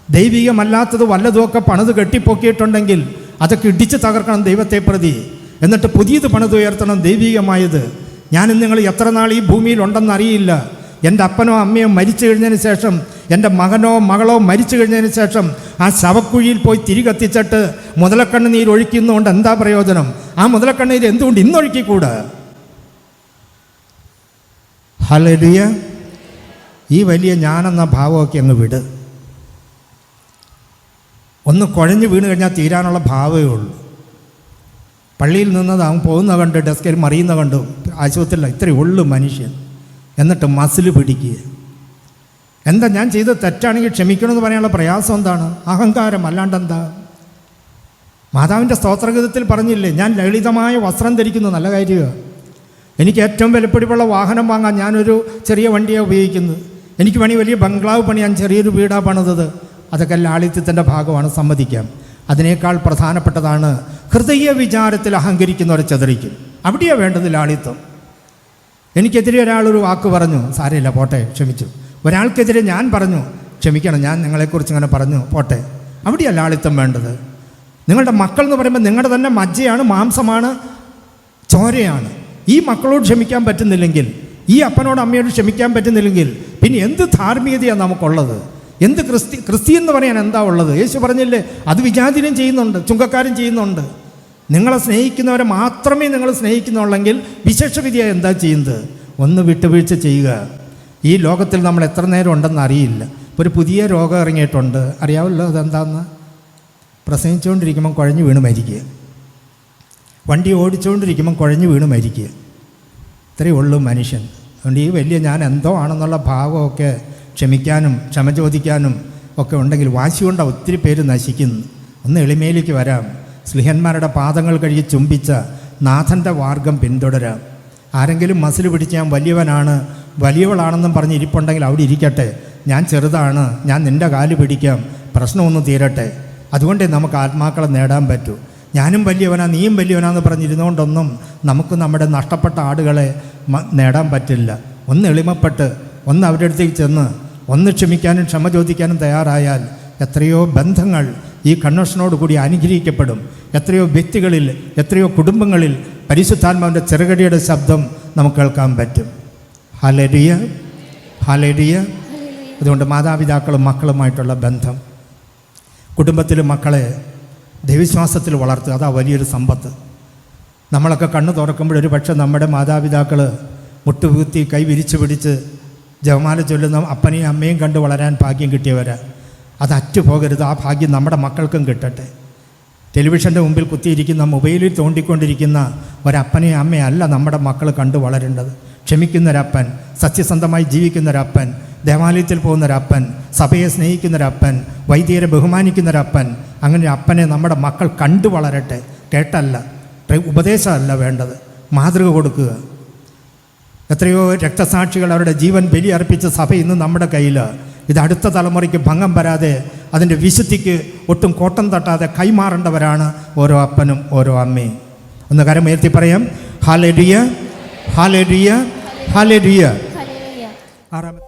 ദൈവികമല്ലാത്തത് വല്ലതുമൊക്കെ പണിത് കെട്ടിപ്പൊക്കിയിട്ടുണ്ടെങ്കിൽ അതൊക്കെ ഇടിച്ച് തകർക്കണം ദൈവത്തെ പ്രതി. എന്നിട്ട് പുതിയത് പണിതുയർത്തണം ദൈവികമായത്. ഞാനും നിങ്ങൾ എത്ര നാൾ ഈ ഭൂമിയിൽ ഉണ്ടെന്ന് അറിയില്ല. എന്റെ അപ്പനോ അമ്മയോ മരിച്ചു കഴിഞ്ഞതിന് ശേഷം എന്റെ മകനോ മകളോ മരിച്ചു കഴിഞ്ഞതിന് ശേഷം ആ ശവക്കുഴിയിൽ പോയി തിരികെത്തിച്ചിട്ട് മുതലക്കണ്ണുനീർ ഒഴിക്കുന്നതുകൊണ്ട് എന്താ പ്രയോജനം? ആ മുതലക്കണ്ണീർ എന്തുകൊണ്ട് ഇന്നൊഴുക്കിക്കൂട് ഹലരിയ ഈ വലിയ ഞാനെന്ന ഭാവമൊക്കെ അങ്ങ് വിട്. ഒന്ന് കുഴഞ്ഞു വീണ് കഴിഞ്ഞാൽ തീരാനുള്ള ഭാവമേ ഉള്ളൂ. പള്ളിയിൽ നിന്നത് അവൻ പോകുന്ന കണ്ട് ഡെസ്കിൽ മറിയുന്ന കണ്ടു. ആശുപത്രിയില്ല ഇത്രയേ ഉള്ളൂ മനുഷ്യൻ. എന്നിട്ട് മസിൽ പിടിക്കുക. എന്താ ഞാൻ ചെയ്ത് തെറ്റാണെങ്കിൽ ക്ഷമിക്കണമെന്ന് പറയാനുള്ള പ്രയാസം എന്താണ്? അഹങ്കാരം അല്ലാണ്ട് എന്താ? മാതാവിന്റെ സ്തോത്രഗീതത്തിൽ പറഞ്ഞില്ലേ ഞാൻ ലളിതമായ വസ്ത്രം ധരിക്കുന്നു നല്ല കാര്യമാണ് എനിക്ക് ഏറ്റവും വിലപ്പിടിപ്പുള്ള വാഹനം വാങ്ങാൻ ഞാനൊരു ചെറിയ വണ്ടിയാണ് ഉപയോഗിക്കുന്നത്. എനിക്ക് വേണമെങ്കിൽ വലിയ ബംഗ്ലാവ് പണിയാൻ ചെറിയൊരു വീടാണ് പണിതത്. അതൊക്കെ ലാളിത്യത്തിന്റെ ഭാഗമാണ് സമ്മതിക്കാം. അതിനേക്കാൾ പ്രധാനപ്പെട്ടതാണ് ഹൃദയ വിചാരത്തിൽ അഹങ്കരിക്കുന്നവരെ ചെതറിക്കും. അവിടെയാണ് വേണ്ടത് ലാളിത്വം. എനിക്കെതിരെ ഒരാളൊരു വാക്ക് പറഞ്ഞു സാരമില്ല പോട്ടെ ക്ഷമിച്ചു. ഒരാൾക്കെതിരെ ഞാൻ പറഞ്ഞു ക്ഷമിക്കണം ഞാൻ നിങ്ങളെക്കുറിച്ച് ഇങ്ങനെ പറഞ്ഞു പോട്ടെ. അവിടെയാണ് ലാളിത്വം വേണ്ടത്. നിങ്ങളുടെ മക്കൾ എന്ന് പറയുമ്പോൾ നിങ്ങളുടെ തന്നെ മജ്ജയാണ് മാംസമാണ് ചോരയാണ്. ഈ മക്കളോട് ക്ഷമിക്കാൻ പറ്റുന്നില്ലെങ്കിൽ ഈ അപ്പനോട് അമ്മയോട് ക്ഷമിക്കാൻ പറ്റുന്നില്ലെങ്കിൽ പിന്നെ എന്ത് ധാർമ്മികതയാണ് നമുക്കുള്ളത്? എന്ത് ക്രിസ്തി ക്രിസ്തി എന്ന് പറയാൻ എന്താ ഉള്ളത്? യേശു പറഞ്ഞില്ലേ അത് വിജാതിനും ചെയ്യുന്നുണ്ട് ചുങ്കക്കാരും ചെയ്യുന്നുണ്ട്. നിങ്ങളെ സ്നേഹിക്കുന്നവരെ മാത്രമേ നിങ്ങൾ സ്നേഹിക്കുന്നുള്ളെങ്കിൽ വിശേഷവിധിയ എന്താ ചെയ്യുന്നത്? ഒന്ന് വിട്ടുവീഴ്ച ചെയ്യുക. ഈ ലോകത്തിൽ നമ്മൾ എത്ര നേരം ഉണ്ടെന്ന് അറിയില്ല. ഒരു പുതിയ രോഗം ഇറങ്ങിയിട്ടുണ്ട്. അറിയാമല്ലോ അതെന്താന്ന്? പ്രസംഗിച്ചുകൊണ്ടിരിക്കുമ്പം കുഴഞ്ഞു വീണ് മരിക്കുക. വണ്ടി ഓടിച്ചുകൊണ്ടിരിക്കുമ്പോൾ കുഴഞ്ഞു വീണ് മരിക്കുക. ഇത്രയേ ഉള്ളൂ മനുഷ്യൻ. അതുകൊണ്ട് ഈ വലിയ ഞാൻ എന്തോ ആണെന്നുള്ള ഭാവമൊക്കെ ക്ഷമിക്കാനും ക്ഷമ ചോദിക്കാനും ഒക്കെ ഉണ്ടെങ്കിൽ വാശി കൊണ്ട് ഒത്തിരി പേര് നശിക്കുന്നു. ഒന്ന് എളിമയിലേക്ക് വരാം. സ്ലിഹന്മാരുടെ പാദങ്ങൾ കഴുകി ചുംബിച്ച നാഥന്റെ മാർഗം പിന്തുടരാം. ആരെങ്കിലും മസിൽ പിടിച്ച് ഞാൻ വലിയവനാണ് വലിയവളാണെന്നും പറഞ്ഞ് ഇരിപ്പുണ്ടെങ്കിൽ അവിടെ ഇരിക്കട്ടെ. ഞാൻ ചെറുതാണ് ഞാൻ നിന്റെ കാൽ പിടിക്കാം പ്രശ്നമൊന്നും തീരട്ടെ. അതുകൊണ്ടേ നമുക്ക് ആത്മാക്കളെ നേടാൻ പറ്റൂ. ഞാനും വലിയവനാ നീയും വലിയവനാന്ന് പറഞ്ഞിരുന്നുകൊണ്ടൊന്നും നമുക്ക് നമ്മുടെ നഷ്ടപ്പെട്ട ആടുകളെ നേടാൻ പറ്റില്ല. ഒന്ന് എളിമപ്പെട്ട് ഒന്ന് അവരുടെ അടുത്തേക്ക് ചെന്ന് ഒന്ന് ക്ഷമിക്കാനും ക്ഷമ ചോദിക്കാനും തയ്യാറായാൽ എത്രയോ ബന്ധങ്ങൾ ഈ കൂടി അനുഗ്രഹിക്കപ്പെടും. എത്രയോ വ്യക്തികളിൽ എത്രയോ കുടുംബങ്ങളിൽ പരിശുദ്ധാത്മാവിന്റെ ചെറുകടിയുടെ ശബ്ദം നമുക്ക് കേൾക്കാൻ പറ്റും. ഹലരിയ ഹലരിയ അതുകൊണ്ട് മാതാപിതാക്കളും മക്കളുമായിട്ടുള്ള ബന്ധം. കുടുംബത്തിലെ മക്കളെ ദൈവവിശ്വാസത്തിൽ വളർത്തുക അതാ വലിയൊരു സമ്പത്ത്. നമ്മളൊക്കെ കണ്ണ് തുറക്കുമ്പോൾ ഒരു പക്ഷേ നമ്മുടെ മാതാപിതാക്കൾ മുട്ടുകുത്തി കൈ വിരിച്ചു പിടിച്ച് ജപമാല ചൊല്ലുന്ന അപ്പനെയും അമ്മയും കണ്ട് വളരാൻ ഭാഗ്യം കിട്ടിയവരാ. അത് അറ്റുപോകരുത്. ആ ഭാഗ്യം നമ്മുടെ മക്കൾക്കും കിട്ടട്ടെ. ടെലിവിഷന്റെ മുമ്പിൽ കുത്തിയിരിക്കുന്ന മൊബൈലിൽ തോണ്ടിക്കൊണ്ടിരിക്കുന്ന ഒരപ്പനെയും അമ്മയല്ല നമ്മുടെ മക്കൾ കണ്ടു വളരേണ്ടത്. ക്ഷമിക്കുന്നൊരപ്പൻ സത്യസന്ധമായി ജീവിക്കുന്നൊരപ്പൻ ദേവാലയത്തിൽ പോകുന്നൊരപ്പൻ സഭയെ സ്നേഹിക്കുന്നൊരപ്പൻ വൈദികരെ ബഹുമാനിക്കുന്നൊരപ്പൻ അങ്ങനെ ഒരു അപ്പനെ നമ്മുടെ മക്കൾ കണ്ടു വളരട്ടെ. കേട്ടല്ല ഉപദേശമല്ല വേണ്ടത്. മാതൃക കൊടുക്കുക. എത്രയോ രക്തസാക്ഷികൾ അവരുടെ ജീവൻ ബലിയർപ്പിച്ച സഭ ഇന്ന് നമ്മുടെ കയ്യിൽ. ഇത് അടുത്ത തലമുറയ്ക്ക് ഭംഗം വരാതെ അതിന്റെ വിശുദ്ധിക്ക് ഒട്ടും കോട്ടം തട്ടാതെ കൈമാറേണ്ടവരാണ് ഓരോ അപ്പനും ഓരോ അമ്മയും. ഒന്ന് കരമുയർത്തി പറയാം. ഹാലേ ഡിയ ഹാലേ
ഡിയ ഹാലേ ഡിയ
ആറാമത്തെ